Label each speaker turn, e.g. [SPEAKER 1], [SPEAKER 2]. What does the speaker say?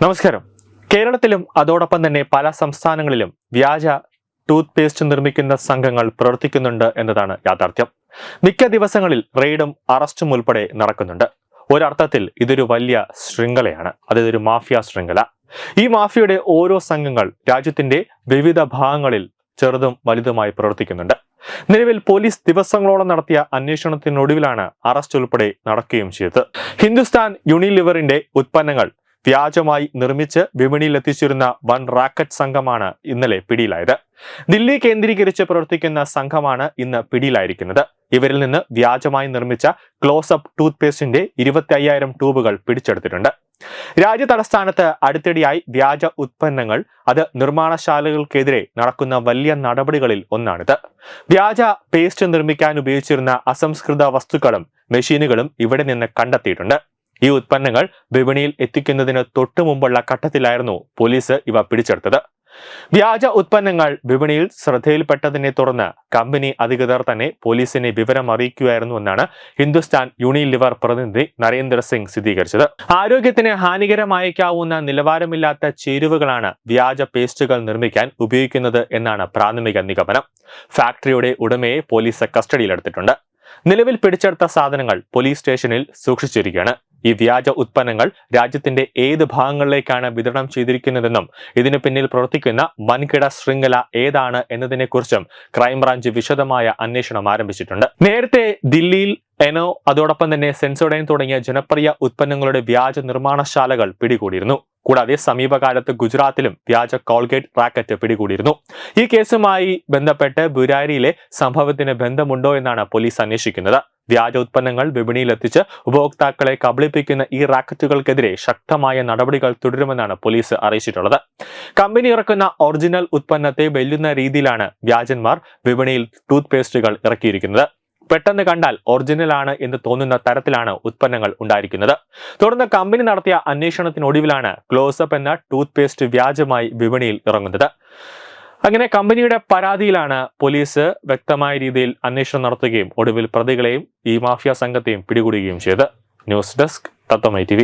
[SPEAKER 1] നമസ്കാരം. കേരളത്തിലും അതോടൊപ്പം തന്നെ പല സംസ്ഥാനങ്ങളിലും വ്യാജ ടൂത്ത് പേസ്റ്റ് നിർമ്മിക്കുന്ന സംഘങ്ങൾ പ്രവർത്തിക്കുന്നുണ്ട് എന്നതാണ് യാഥാർത്ഥ്യം. മിക്ക ദിവസങ്ങളിൽ റെയ്ഡും അറസ്റ്റും ഉൾപ്പെടെ നടക്കുന്നുണ്ട്. ഒരർത്ഥത്തിൽ ഇതൊരു വലിയ ശൃംഖലയാണ്. അതൊരു മാഫിയ ശൃംഖല. ഈ മാഫിയയുടെ ഓരോ സംഘങ്ങൾ രാജ്യത്തിന്റെ വിവിധ ഭാഗങ്ങളിൽ ചെറുതും വലുതുമായി പ്രവർത്തിക്കുന്നുണ്ട്. നിലവിൽ പോലീസ് ദിവസങ്ങളോളം നടത്തിയ അന്വേഷണത്തിനൊടുവിലാണ് അറസ്റ്റ് ഉൾപ്പെടെ നടക്കുകയും ചെയ്തത്. ഹിന്ദുസ്ഥാൻ യൂണിലിവറിന്റെ ഉത്പന്നങ്ങൾ വ്യാജമായി നിർമ്മിച്ച് വിപണിയിൽ എത്തിച്ചിരുന്ന വൺ റാക്കറ്റ് സംഘമാണ് ഇന്നലെ പിടിയിലായത്. ദില്ലി കേന്ദ്രീകരിച്ച് പ്രവർത്തിക്കുന്ന സംഘമാണ് ഇന്ന് പിടിയിലായിരിക്കുന്നത്. ഇവരിൽ നിന്ന് വ്യാജമായി നിർമ്മിച്ച ക്ലോസപ്പ് ടൂത്ത് പേസ്റ്റിന്റെ ഇരുപത്തി അയ്യായിരം ട്യൂബുകൾ പിടിച്ചെടുത്തിട്ടുണ്ട്. രാജ്യ തലസ്ഥാനത്ത് അടുത്തിടെയായി വ്യാജ ഉത്പന്നങ്ങൾ അത് നിർമ്മാണശാലകൾക്കെതിരെ നടക്കുന്ന വലിയ നടപടികളിൽ ഒന്നാണിത്. വ്യാജ പേസ്റ്റ് നിർമ്മിക്കാൻ ഉപയോഗിച്ചിരുന്ന അസംസ്കൃത വസ്തുക്കളും മെഷീനുകളും ഇവിടെ നിന്ന് കണ്ടെത്തിയിട്ടുണ്ട്. ഈ ഉത്പന്നങ്ങൾ വിപണിയിൽ എത്തിക്കുന്നതിന് തൊട്ടു മുമ്പുള്ള ഘട്ടത്തിലായിരുന്നു പോലീസ് ഇവ പിടിച്ചെടുത്തത്. വ്യാജ ഉത്പന്നങ്ങൾ വിപണിയിൽ ശ്രദ്ധയിൽപ്പെട്ടതിനെ തുടർന്ന് കമ്പനി അധികൃതർ തന്നെ പോലീസിനെ വിവരം അറിയിക്കുകയായിരുന്നു എന്നാണ് ഹിന്ദുസ്ഥാൻ യൂണിലിവർ പ്രതിനിധി നരേന്ദ്ര സിംഗ് സ്ഥിരീകരിച്ചത്. ആരോഗ്യത്തിന് ഹാനികരമായേക്കാവുന്ന നിലവാരമില്ലാത്ത ചേരുവകളാണ് വ്യാജ പേസ്റ്റുകൾ നിർമ്മിക്കാൻ ഉപയോഗിക്കുന്നത് എന്നാണ് പ്രാഥമിക നിഗമനം. ഫാക്ടറിയുടെ ഉടമയെ പോലീസ് കസ്റ്റഡിയിലെടുത്തിട്ടുണ്ട്. നിലവിൽ പിടിച്ചെടുത്ത സാധനങ്ങൾ പോലീസ് സ്റ്റേഷനിൽ സൂക്ഷിച്ചിരിക്കുകയാണ്. ഈ വ്യാജ ഉത്പന്നങ്ങൾ രാജ്യത്തിന്റെ ഏത് ഭാഗങ്ങളിലേക്കാണ് വിതരണം ചെയ്തിരിക്കുന്നതെന്നും ഇതിനു പിന്നിൽ പ്രവർത്തിക്കുന്ന വൻകിട ശൃംഖല ഏതാണ് എന്നതിനെക്കുറിച്ചും ക്രൈംബ്രാഞ്ച് വിശദമായ അന്വേഷണം ആരംഭിച്ചിട്ടുണ്ട്. നേരത്തെ ദില്ലിയിൽ എനോ അതോടൊപ്പം തന്നെ സെൻസോഡൈൻ തുടങ്ങിയ ജനപ്രിയ ഉത്പന്നങ്ങളുടെ വ്യാജ നിർമ്മാണശാലകൾ പിടികൂടിയിരുന്നു. കൂടാതെ സമീപകാലത്ത് ഗുജറാത്തിലും വ്യാജ കോൾഗേറ്റ് റാക്കറ്റ് പിടികൂടിയിരുന്നു. ഈ കേസുമായി ബന്ധപ്പെട്ട് ബുരാരിയിലെ സംഭവത്തിന് ബന്ധമുണ്ടോ എന്നാണ് പോലീസ് അന്വേഷിക്കുന്നത്. വ്യാജ ഉത്പന്നങ്ങൾ വിപണിയിൽ എത്തിച്ച് ഉപഭോക്താക്കളെ കബളിപ്പിക്കുന്ന ഈ റാക്കറ്റുകൾക്കെതിരെ ശക്തമായ നടപടികൾ തുടരുമെന്നാണ് പോലീസ് അറിയിച്ചിട്ടുള്ളത്. കമ്പനി ഇറക്കുന്ന ഒറിജിനൽ ഉത്പന്നത്തെ വെല്ലുന്ന രീതിയിലാണ് വ്യാജന്മാർ വിപണിയിൽ ടൂത്ത് പേസ്റ്റുകൾ ഇറക്കിയിരിക്കുന്നത്. പെട്ടെന്ന് കണ്ടാൽ ഒറിജിനൽ ആണ് എന്ന് തോന്നുന്ന തരത്തിലാണ് ഉത്പന്നങ്ങൾ ഉണ്ടായിരിക്കുന്നത്. തുടർന്ന് കമ്പനി നടത്തിയ അന്വേഷണത്തിനൊടുവിലാണ് ക്ലോസപ്പ് എന്ന ടൂത്ത് പേസ്റ്റ് വ്യാജമായി വിപണിയിൽ ഇറങ്ങുന്നത്. അങ്ങനെ കമ്പനിയുടെ പരാതിയിലാണ് പോലീസ് വ്യക്തമായ രീതിയിൽ അന്വേഷണം നടത്തുകയും ഒടുവിൽ പ്രതികളെയും ഈ മാഫിയ സംഘത്തെയും പിടികൂടുകയും ചെയ്ത് ന്യൂസ് ഡെസ്ക് തത്വമൈ ടി